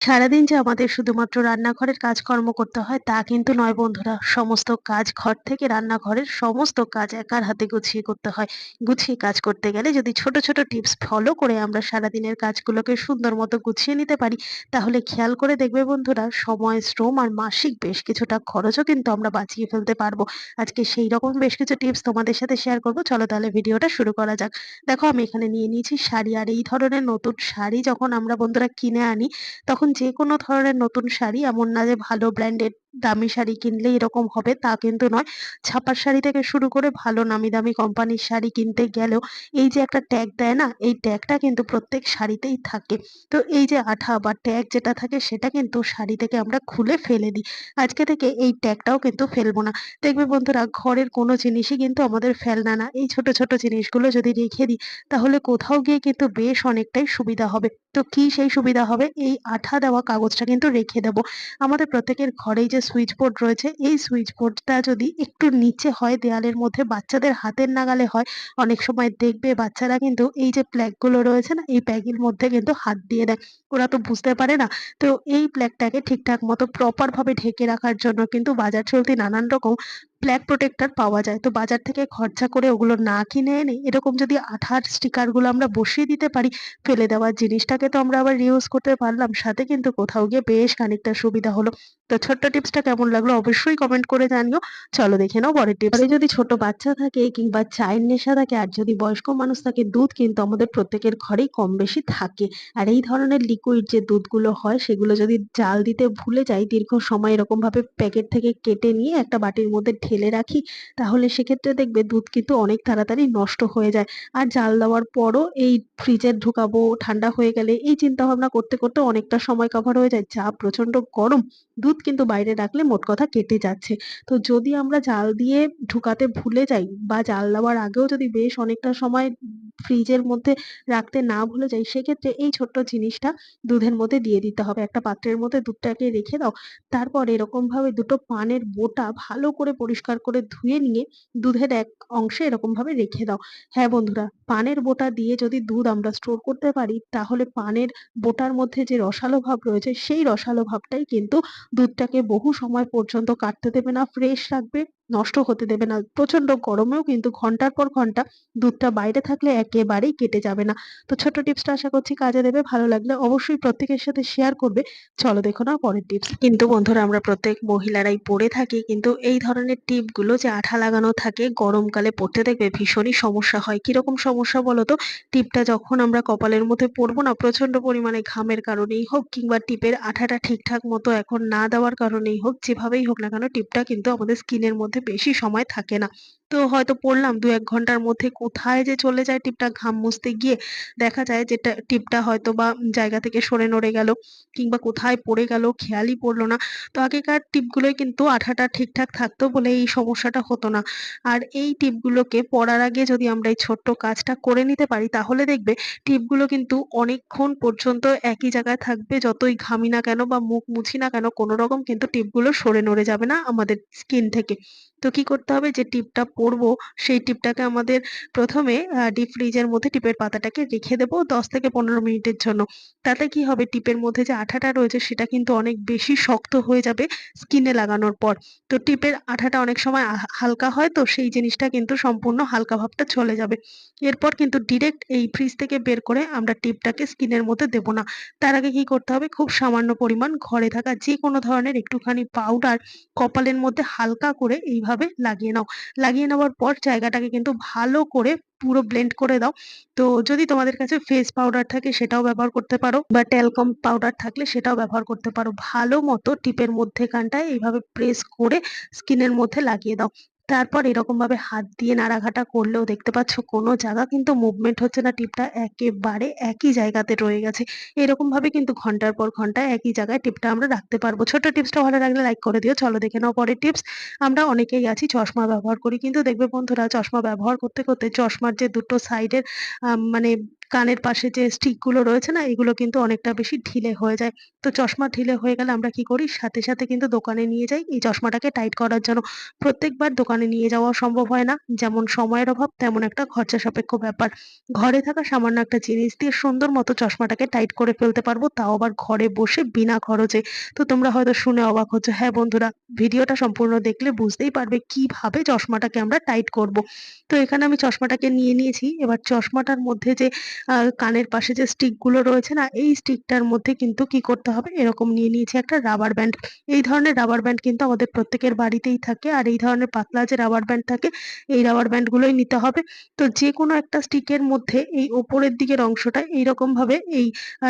সারাদিন যে আমাদের শুধুমাত্র রান্নাঘরের কাজকর্ম করতে হয়, তা কিন্তু নয় বন্ধুরা। সমস্ত কাজ ঘর থেকে রান্নাঘরের সমস্ত কাজ একার হাতে গুছিয়ে করতে হয়। গুছিয়ে কাজ করতে গেলে যদি ছোট ছোট টিপস ফলো করে আমরা সারাদিনের কাজগুলোকে সুন্দর মতো গুছিয়ে নিতে পারি, তাহলে খেয়াল করে দেখবে বন্ধুরা, সময়, শ্রম আর মাসিক বেশ কিছুটা খরচও কিন্তু আমরা বাঁচিয়ে ফেলতে পারব। আজকে সেই রকম বেশ কিছু টিপস তোমাদের সাথে শেয়ার করব। চলো তাহলে ভিডিওটা শুরু করা যাক। দেখো, আমি এখানে নিয়ে নিয়েছি শাড়ি, আর এই ধরনের নতুন শাড়ি যখন আমরা বন্ধুরা কিনে আনি, তখন যে কোনো ধরনের নতুন শাড়ি এমন না যে ভালো ব্র্যান্ডেড দামি শাড়ি কিনলে এরকম হবে তা কিন্তু নয়। ছাপার শাড়ি থেকে শুরু করে ভালো নামি দামি কোম্পানির শাড়ি কিনতে গেলেও এই যে একটা ট্যাগ দেয় না, এই ট্যাগটা কিন্তু প্রত্যেক শাড়িতেই থাকে। তো এই যে আঠা বা ট্যাগ যেটা থাকে সেটা কিন্তু শাড়ি থেকে আমরা খুলে ফেলে দিই। আজকে থেকে এই ট্যাগটাও কিন্তু ফেলব না। দেখবে বন্ধুরা, ঘরের কোনো জিনিসই কিন্তু আমাদের ফেলনা না। এই ছোট ছোট জিনিসগুলো যদি রেখে দিই, তাহলে কোথাও গিয়ে কিন্তু বেশ অনেকটাই সুবিধা হবে। তো কি সেই সুবিধা হবে? এই আঠা দেওয়া কাগজটা কিন্তু রেখে দেবো। আমাদের প্রত্যেকের ঘরেই যে সুইচ বোর্ড রয়েছে, এই সুইচ বোর্ডটা যদি একটু নিচে হয় দেয়ালের মধ্যে বাচ্চাদের হাতের নাগালে হয়, অনেক সময় দেখবে বাচ্চারা কিন্তু এই যে প্ল্যাগগুলো রয়েছে না, এই প্যাগের মধ্যে কিন্তু হাত দিয়ে দেয়। ওরা তো বুঝতে পারে না। তো এই প্ল্যাগটাকে ঠিকঠাক মতো প্রপার ভাবে ঢেকে রাখার জন্য কিন্তু বাজার চলতি নানান রকম প্ল্যাগ প্রোটেক্টর পাওয়া যায়। তো বাজার থেকে খরচা করে ওগুলো না কিনে এনে এরকম যদি আঠার স্টিকারগুলো আমরা বসিয়ে দিতে পারি, ফেলে দেওয়ার জিনিসটাকে তো আমরা আবার রিউজ করতে পারলাম। সাথে কিন্তু কোথাও গিয়ে বেশ খানিকটা সুবিধা হলো। তো ছোট্ট টিপসটা কেমন লাগল অবশ্যই কমেন্ট করে জানিও। চলো দেখে নাও পরের টিপস যদি ছোট বাচ্চা থাকে কিংবা চায়ের নেশা থাকে আর যদি বয়স্ক মানুষ থাকে, দুধ কিন্তু আমাদের প্রত্যেকের ঘরেই কম বেশি থাকে। আর এই ধরনের লিকুইড যে দুধগুলো হয়, সেগুলো যদি জাল দিতে ভুলে যাই, দীর্ঘ সময় এরকম ভাবে প্যাকেট থেকে কেটে নিয়ে একটা বাটির মধ্যে ঢেলে রাখি, তাহলে সেক্ষেত্রে দেখবে দুধ কিন্তু অনেক তাড়াতাড়ি নষ্ট হয়ে যায়। আর জাল দেওয়ার পরও এই ফ্রিজে ঢুকাবো, ঠান্ডা হয়ে গেলে এই চিন্তা ভাবনা করতে করতে অনেকটা সময় কভার হয়ে যায়। যা প্রচণ্ড গরম, দুধ কিন্তু বাইরে রাখলে মোট কথা কেটে যাচ্ছে। তো যদি আমরা জাল দিয়ে ঢুকাতে ভুলে যাই বা জাল দেওয়ার আগেও যদি বেশ অনেকটা সময় ফ্রিজের মধ্যে রাখতে না ভুলে যাই, সেক্ষেত্রে এই ছোট্ট জিনিসটা দুধের মধ্যে দিয়ে দিতে হবে। একটা পাত্রের মধ্যে দুধটাকে রেখে দাও, তারপর এরকম ভাবে দুটো পানের বোটা ভালো করে পরিষ্কার করে ধুয়ে নিয়ে দুধের এক অংশে এরকম ভাবে রেখে দাও। হ্যাঁ বন্ধুরা, পানের বোটা দিয়ে যদি দুধ আমরা স্টোর করতে পারি, তাহলে পানের বোটার মধ্যে যে রসালো ভাব রয়েছে, সেই রসালো ভাবটাই কিন্তু দুধটাকে বহু সময় পর্যন্ত কাটতে দেবে না, ফ্রেশ রাখবে। নষ্ট হতে দেবে না। প্রচণ্ড গরমেও কিন্তু ঘণ্টার পর ঘণ্টা দুধটা বাইরে থাকলে একেবারেই কেটে যাবে না। তো ছোট টিপসটা আশা করছি কাজে দেবে। ভালো লাগলে অবশ্যই প্রত্যেকের সাথে শেয়ার করবে। চলো দেখো না পরের টিপস কিন্তু বন্ধুরা, আমরা প্রত্যেক মহিলারাই পরে থাকি, কিন্তু এই ধরনের টিপগুলো যে আঠা লাগানো থাকে, গরমকালে পড়তে দেখবে ভীষণই সমস্যা হয়। কীরকম সমস্যা বলো তো? টিপটা যখন আমরা কপালের মধ্যে পরবো না প্রচণ্ড পরিমাণে ঘামের কারণেই হোক, কিংবা টিপের আঠাটা ঠিকঠাক মতো এখন না দেওয়ার কারণেই হোক, যেভাবেই হোক না কেন, টিপটা কিন্তু আমাদের স্কিনের মধ্যে বেশি সময় থাকে না। তো হয়তো পড়লাম দু এক ঘণ্টার মধ্যে কোথায় যে চলে যায় টিপটা, ঘাম মুছতে গিয়ে দেখা যায় যে টিপটা হয়তো বা জায়গা থেকে সরে নড়ে গেল কিংবা কোথায় পড়ে গেল, খেয়ালই পড়ল না। তো আগেকার টিপগুলোই কিন্তু আঠাটা ঠিকঠাক থাকতো বলে এই সমস্যাটা হতো না। আর এই টিপগুলোকে পড়ার আগে যদি আমরা এই ছোট্ট কাজটা করে নিতে পারি, তাহলে দেখবে টিপগুলো কিন্তু অনেকক্ষণ পর্যন্ত একই জায়গায় থাকবে। যতই ঘামি না কেন বা মুখ মুছি না কেন, কোনো রকম কিন্তু টিপগুলো সরে নড়ে যাবে না আমাদের স্কিন থেকে। তো কি করতে হবে? যে টিপটা পরবো সেই টিপটাকে আমাদের প্রথমে ডিপ ফ্রিজের মধ্যে টিপের পাতাটাকে রেখে দেবো দশ থেকে পনেরো মিনিটের জন্য। তাতে কি হবে? টিপের মধ্যে যে আঠাটা রয়েছে, সেটা কিন্তু অনেক বেশি শক্ত হয়ে যাবে স্কিনে লাগানোর পর। তো টিপের আঠাটা অনেক সময় হালকা হয়, তো সেই জিনিসটা কিন্তু সম্পূর্ণ হালকা ভাবটা চলে যাবে। এরপর কিন্তু ডিরেক্ট এই ফ্রিজ থেকে বের করে আমরা টিপটাকে স্কিনের মধ্যে দেব না। তার আগে কি করতে হবে? খুব সামান্য পরিমাণ ঘরে থাকা যে কোনো ধরনের একটুখানি পাউডার কপালের মধ্যে হালকা করে এইভাবে লাগিয়ে নাও। লাগিয়ে নেওয়ার পর জায়গাটাকে কিন্তু ভালো করে পুরো ব্লেন্ড করে দাও। তো যদি তোমাদের কাছে ফেস পাউডার থাকে সেটাও ব্যবহার করতে পারো বা ট্যালকম পাউডার থাকলে সেটাও ব্যবহার করতে পারো। ভালো মতো টিপের মধ্যে মধ্যেখানটায় এইভাবে প্রেস করে স্কিনের মধ্যে লাগিয়ে দাও। তারপর এরকম ভাবে হাত দিয়ে নাড়াঘাটা করলেও দেখতে পাচ্ছ কোনো জায়গা কিন্তু মুভমেন্ট হচ্ছে না, টিপটা একেবারে একই জায়গাতে রয়ে গেছে। এরকম ভাবে কিন্তু ঘণ্টার পর ঘণ্টা একই জায়গায় টিপটা আমরা রাখতে পারব। ছোট টিপসটা ভালো লাগলে লাইক করে দিও। চলো দেখে নাও পরের টিপস। আমরা অনেকেই আছি চশমা ব্যবহার করি, কিন্তু দেখবে বন্ধুরা চশমা ব্যবহার করতে করতে চশমার যে দুটো সাইডের মানে কানের পাশে যে স্টিকগুলো রয়েছে না, এগুলো কিন্তু অনেকটা বেশি ঢিলে হয়ে যায়। তো চশমা ঢিলে হয়ে গেলে আমরা কি করি? সাথে সাথে কিন্তু দোকানে নিয়ে যাই। এই চশমাটাকে টাইট করার জন্য প্রত্যেকবার দোকানে নিয়ে যাওয়া সম্ভব হয় না। যেমন সময়ের অভাব, তেমন একটা খরচা সাপেক্ষ ব্যাপার। ঘরে থাকা সামান্য একটা জিনিস দিয়ে সুন্দর মতো চশমাটাকে টাইট করে ফেলতে পারব, তাও আবার ঘরে বসে বিনা খরচে। তো তোমরা হয়তো শুনে অবাক হচ্ছ হ্যাঁ বন্ধুরা, ভিডিওটা সম্পূর্ণ দেখলে বুঝতেই পারবে কীভাবে চশমাটাকে আমরা টাইট করব? তো এখানে আমি চশমাটাকে নিয়ে নিয়েছি। এবার চশমাটার মধ্যে যে কানের পাশে যে স্টিকগুলো রয়েছে না, এই স্টিকটার মধ্যে কিন্তু কি করতে হবে? এরকম নিয়ে নিয়েছি একটা রাবার ব্যান্ড এই ধরনের রাবার ব্যান্ড কিন্তু আমাদের প্রত্যেকের বাড়িতেই থাকে আর এই ধরনের পাতলা যে রাবার ব্যান্ড থাকে, এই রাবার ব্যান্ড গুলোই নিতে হবে। তো যে কোনো একটা স্টিকের মধ্যে এই ওপরের দিকের অংশটা এইরকম ভাবে এই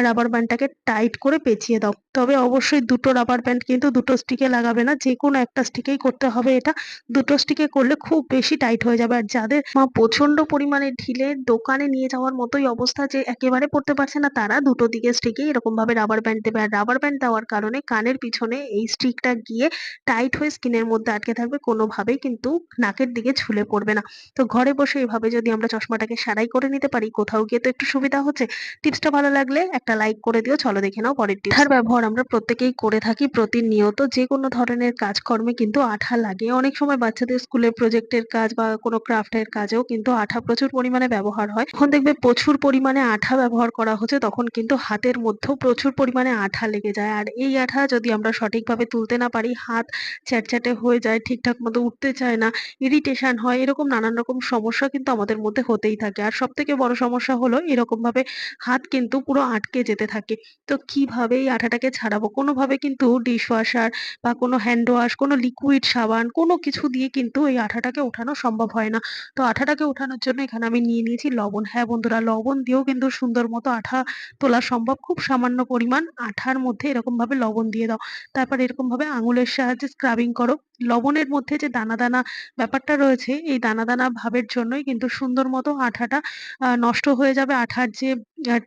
রাবার ব্যান্ডটাকে টাইট করে পেঁচিয়ে দাও। তবে অবশ্যই দুটো রাবার ব্যান্ড কিন্তু দুটো স্টিকে লাগাবে না যে কোনো একটা স্টিকেই করতে হবে এটা। দুটো স্টিকে করলে খুব বেশি টাইট হয়ে যাবে। আর যাদের মা প্রচণ্ড পরিমাণে ঢিলে দোকানে নিয়ে যাওয়ার মতোই অবস্থা যে একেবারে পড়তে পারছে না, তারা দুটো দিকে স্টিকে এরকম ভাবে রাবার ব্যান্ড দেবে। আর রাবার ব্যান্ড দেওয়ার কারণে কানের পিছনে এই স্টিকটা গিয়ে টাইট হয়ে স্কিনের মধ্যে আটকে থাকবে, কোনোভাবেই কিন্তু নাকের দিকে ঝুলে পড়বে না। তো ঘরে বসে এভাবে যদি আমরা চশমাটাকে সারাই করে নিতে পারি, কোথাও গিয়ে তো একটু সুবিধা হচ্ছে। টিপসটা ভালো লাগলে একটা লাইক করে দিও। চলো দেখে নাও পরের টিপস ব্যবহার আমরা প্রত্যেকেই করে থাকি প্রতিনিয়ত। যে কোনো ধরনের কাজকর্মে কিন্তু আঠা লাগে। অনেক সময় বাচ্চাদের স্কুলে প্রজেক্টের কাজ বা কোনো ক্রাফটের কাজেও কিন্তু আঠা প্রচুর পরিমাণে ব্যবহার হয়। এখন দেখবে প্রচুর পরিমাণে আঠা ব্যবহার করা হচ্ছে, তখন কিন্তু হাতের মধ্যেও প্রচুর পরিমাণে আঠা লেগে যায়। আর এই আঠা যদি আমরা সঠিকভাবে তুলতে না পারি, হাত চ্যাটচ্যাটে হয়ে যায়, ঠিকঠাক মতো উঠতে চায় না ইরিটেশন হয়, এরকম নানান রকম সমস্যা কিন্তু আমাদের মধ্যে হতেই থাকে। আর সব থেকে বড় সমস্যা হলো এরকম ভাবে হাত কিন্তু পুরো আটকে যেতে থাকে। তো কীভাবে এই আঠাটাকে ছাড়াবো? কোনোভাবে কিন্তু ডিশ ওয়াশার বা কোনো হ্যান্ড ওয়াশ কোনো লিকুইড সাবান, কোনো কিছু দিয়ে কিন্তু এই আঠাটাকে ওঠানো সম্ভব হয় না। তো আঠাটাকে ওঠানোর জন্য এখানে আমি নিয়ে নিয়েছি লবণ। হ্যাঁ বন্ধুরা, লবণ দিয়েও কিন্তু সুন্দর মতো আঠা তোলা সম্ভব। খুব সামান্য পরিমাণ আঠার মধ্যে এরকম ভাবে লবণ দিয়ে দাও। তারপর এরকম ভাবে আঙুলের সাহায্যে স্ক্রাবিং করো। লবণের মধ্যে যে দানা দানা ব্যাপারটা রয়েছে, এই দানা দানা ভাবের জন্যই কিন্তু সুন্দর মতো আঠাটা নষ্ট হয়ে যাবে। আঠার যে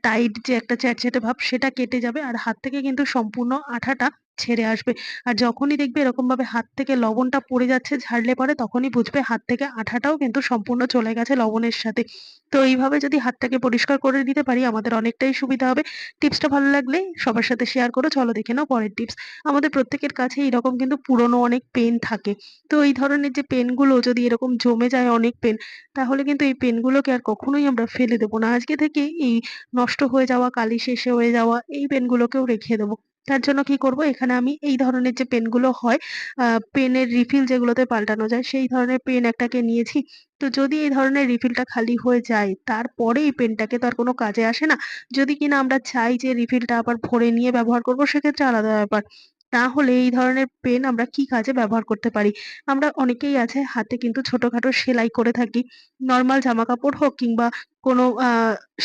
টাইট যে একটা চ্যাটচ্যাটে ভাব সেটা কেটে যাবে। আর হাত থেকে কিন্তু সম্পূর্ণ আঠাটা ছেড়ে আসবে। আর যখনই দেখবে এরকম ভাবে হাত থেকে লবণটা পড়ে যাচ্ছে, ঝাড়লে পরে তখনই বুঝবে হাত থেকে আঠাটাও কিন্তু সম্পূর্ণ চলে গেছে লবণের সাথে। তো এইভাবে যদি হাতটাকে পরিষ্কার করে দিতে পারি, আমাদের অনেকটাই সুবিধা হবে। টিপসটা ভালো লাগলে সবার সাথে শেয়ার করো, চলো দেখে নাও পরের টিপস। আমাদের প্রত্যেকের কাছে এরকম কিন্তু পুরনো অনেক পেন থাকে। তো এই ধরনের যে পেনগুলো যদি এরকম জমে যায় অনেক পেন তাহলে কিন্তু এই পেনগুলোকে আর কখনোই আমরা ফেলে দেবো না। আজকে থেকে এই নষ্ট হয়ে যাওয়া, কালি শেষে হয়ে যাওয়া, এই পেনগুলোকেও রেখে দেবো। তার জন্য কি করব? এখানে আমি এই ধরনের যে পেনগুলো হয় পেনের রিফিল যেগুলোতে পাল্টানো যায়, সেই ধরনের পেন একটাকে নিয়েছি। তো যদি এই ধরনের রিফিলটা খালি হয়ে যায়, তারপরে এই পেনটাকে তো আর কোনো কাজে আসে না। যদি কিনা আমরা চাই যে রিফিলটা আবার ভরে নিয়ে ব্যবহার করব, সেক্ষেত্রে আলাদা ব্যাপার। তাহলে এই ধরনের পেন আমরা কি কাজে ব্যবহার করতে পারি? আমরা অনেকেই আছে, হাতে কিন্তু ছোটখাটো সেলাই করে থাকি। নর্মাল জামা কাপড় হোক কিংবা কোনো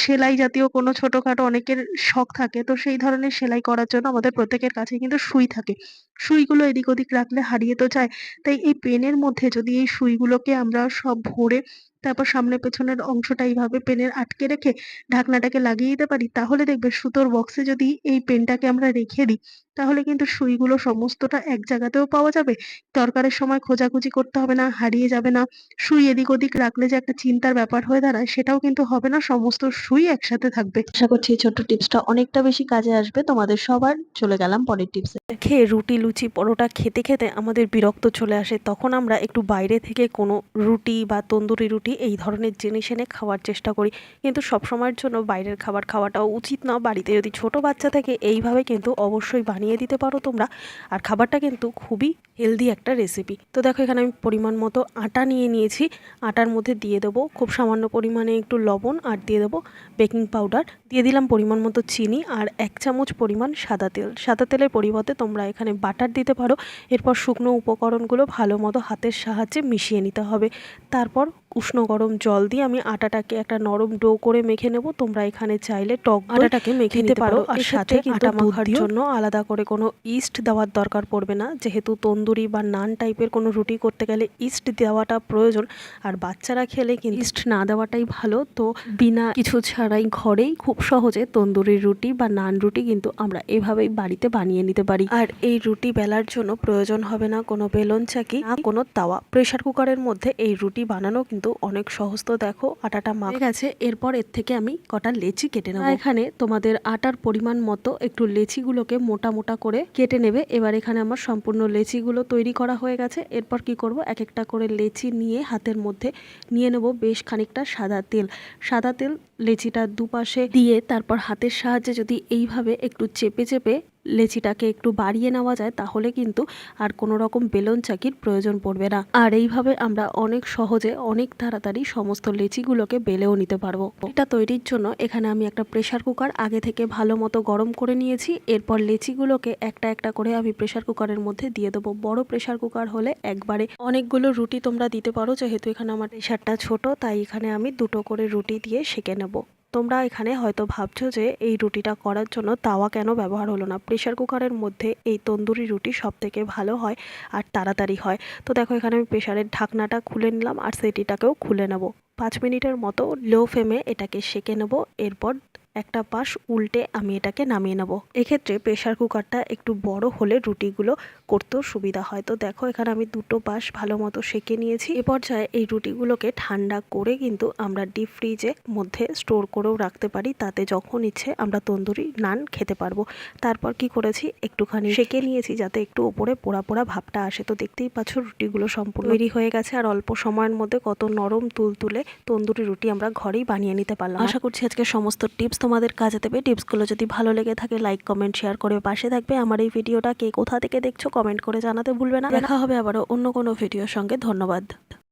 সেলাই জাতীয় কোনো ছোটখাটো অনেকের শখ থাকে, তো সেই ধরনের সেলাই করার জন্য আমাদের প্রত্যেকের কাছে কিন্তু সুই থাকে। সুইগুলো এদিক ওদিক রাখলে হারিয়ে তো যায়। তাই এই পেনের মধ্যে যদি এই সুইগুলোকে আমরা সব ভরে, তারপর সামনে পেছনের অংশটা এইভাবে পেনের আটকে রেখে ঢাকনাটাকে লাগিয়ে দিতে পারি, তাহলে দেখবে সুতোর বক্সে যদি এই পেনটাকে আমরা রেখে দিই তাহলে কিন্তু সুইগুলো সমস্তটা এক জায়গাতেও পাওয়া যাবে। দরকারের সময় খোঁজাখুঁজি করতে হবে না হারিয়ে যাবে না। সুই এদিক ওদিক রাখলে যে একটা চিন্তার ব্যাপার হয়ে দাঁড়ায় সেটাও কিন্তু হবে না। সমস্ত সুই একসাথে থাকবে। আশা করছি এই ছোট্ট টিপসটা অনেকটা বেশি কাজে আসবে। তোমাদের সবার চলে গেলাম পরের টিপসে। খেয়ে রুটি লুচি পরোটা খেতে খেতে আমাদের বিরক্ত চলে আসে। তখন আমরা একটু বাইরে থেকে কোনো রুটি বা তন্দুরি রুটি এই ধরনের জিনিস এনে খাওয়ার চেষ্টা করি। কিন্তু সবসময়ের জন্য বাইরের খাবার খাওয়াটাও উচিত না। বাড়িতে যদি ছোট বাচ্চা থাকে এইভাবে কিন্তু অবশ্যই বানিয়ে দিতে পারো তোমরা। আর খাবারটা কিন্তু খুবই হেলদি একটা রেসিপি তো দেখো, এখানে আমি পরিমাণ মতো আটা নিয়ে নিয়েছি। আটার মধ্যে দিয়ে দেবো খুব সামান্য পরিমাণে একটু লবণ আর দিয়ে দেবো বেকিং পাউডার দিয়ে দিলাম পরিমাণ মতো চিনি আর এক চামচ পরিমাণ সাদা তেল। সাদা তেলের পরিবর্তে তোমরা এখানে বাটার দিতে পারো। এরপর শুকনো উপকরণগুলো ভালো মতো হাতের সাহায্যে মিশিয়ে নিতে হবে। তারপর উষ্ণ গরম জল দিয়ে আমি আটাটাকে একটা নরম ডো করে মেখে নেব। তোমরা এখানে চাইলে টক আটাটাকে মেখে নিতে পারো। আর এর সাথে আটা মাখার জন্য আলাদা করে কোনো ইস্ট দেওয়ার দরকার পড়বে না। যেহেতু তন্দুরি বা নান টাইপের কোনো রুটি করতে গেলে ইস্ট দেওয়াটা প্রয়োজন। আর বাচ্চারা খেলে কিন্তু ইস্ট না দেওয়াটাই ভালো। তো বিনা কিছু ছাড়াই ঘরেই খুব সহজে তন্দুরির রুটি বা নান রুটি কিন্তু আমরা এভাবেই বাড়িতে বানিয়ে নিতে পারি। আর এই রুটি বেলার জন্য প্রয়োজন হবে না কোনো বেলন চাকি না কোনো তাওয়া। প্রেসার কুকারের মধ্যে এই রুটি বানানো কিন্তু কিন্তু অনেক সহজ তো দেখো আটাটা মাখা। গেছে এরপর এর থেকে আমি কটা লেচি কেটে নেব। এখানে তোমাদের আটার পরিমাণ মতো একটু লেচিগুলোকে মোটা মোটা করে কেটে নেবে। এবার এখানে আমার সম্পূর্ণ লেচিগুলো তৈরি করা হয়ে গেছে। এরপর কি করব? এক একটা করে লেচি নিয়ে হাতের মধ্যে নিয়ে নেব বেশ খানিকটা সাদা তেল। সাদা তেল লেচিটা দুপাশে দিয়ে তারপর হাতের সাহায্যে যদি এইভাবে একটু চেপে চেপে লেচিটাকে একটু বাড়িয়ে নেওয়া যায়, তাহলে কিন্তু আর কোনো রকম বেলন চাকির প্রয়োজন পড়বে না। আর এইভাবে আমরা অনেক সহজে, অনেক তাড়াতাড়ি সমস্ত লেচিগুলোকে বেলেও নিতে পারব। এটা তৈরির জন্য এখানে আমি একটা প্রেসার কুকার আগে থেকে ভালো মতো গরম করে নিয়েছি। এরপর লেচিগুলোকে একটা একটা করে আমি প্রেসার কুকারের মধ্যে দিয়ে দেবো। বড় প্রেসার কুকার হলে একবারে অনেকগুলো রুটি তোমরা দিতে পারো, যেহেতু এখানে আমার প্রেশারটা ছোট, তাই এখানে আমি দুটো করে রুটি দিয়ে সেঁকে নেব। তোমরা এখানে হয়তো ভাবছ যে এই রুটিটা করার জন্য তাওয়া কেন ব্যবহার হলো না? প্রেশার কুকারের মধ্যে এই তন্দুরি রুটি সব থেকে ভালো হয় আর তাড়াতাড়ি হয়। তো দেখো, এখানে আমি প্রেশারের ঢাকনাটা খুলে নিলাম আর সেটিটাকেও খুলে নেব। পাঁচ মিনিটের মতো লো ফ্লেমে এটাকে সেঁকে নেব। এরপর একটা পাশ উল্টে আমি এটাকে নামিয়ে নেব। এক্ষেত্রে প্রেশার কুকারটা একটু বড় হলে রুটিগুলো করতেও সুবিধা হয়। তো দেখো, এখানে আমি দুটো পাশ ভালো মতো সেঁকে নিয়েছি। এ পর্যায়ে এই রুটিগুলোকে ঠান্ডা করে কিন্তু আমরা ডিপ ফ্রিজে মধ্যে স্টোর করেও রাখতে পারি। তাতে যখন ইচ্ছে আমরা তন্দুরি নান খেতে পারব। তারপর কি করেছি? একটুখানি সেঁকে নিয়েছি যাতে একটু ওপরে পোড়া পোড়া ভাবটা আসে। তো দেখতেই পাচ্ছ রুটিগুলো সম্পূর্ণ তৈরি হয়ে গেছে। আর অল্প সময়ের মধ্যে কত নরম তুলতুলে তন্দুরি রুটি আমরা ঘরেই বানিয়ে নিতে পারলাম। আশা করছি আজকে সমস্ত টিপস তোমাদের কাজে দেবে। টিপসগুলো যদি ভালো লেগে থাকে লাইক কমেন্ট শেয়ার করে পাশে থাকবে। আমার এই ভিডিওটা কে কোথা থেকে দেখছ কমেন্ট করে জানাতে ভুলবে না। দেখা হবে আবারও অন্য কোনো ভিডিওর সঙ্গে। ধন্যবাদ।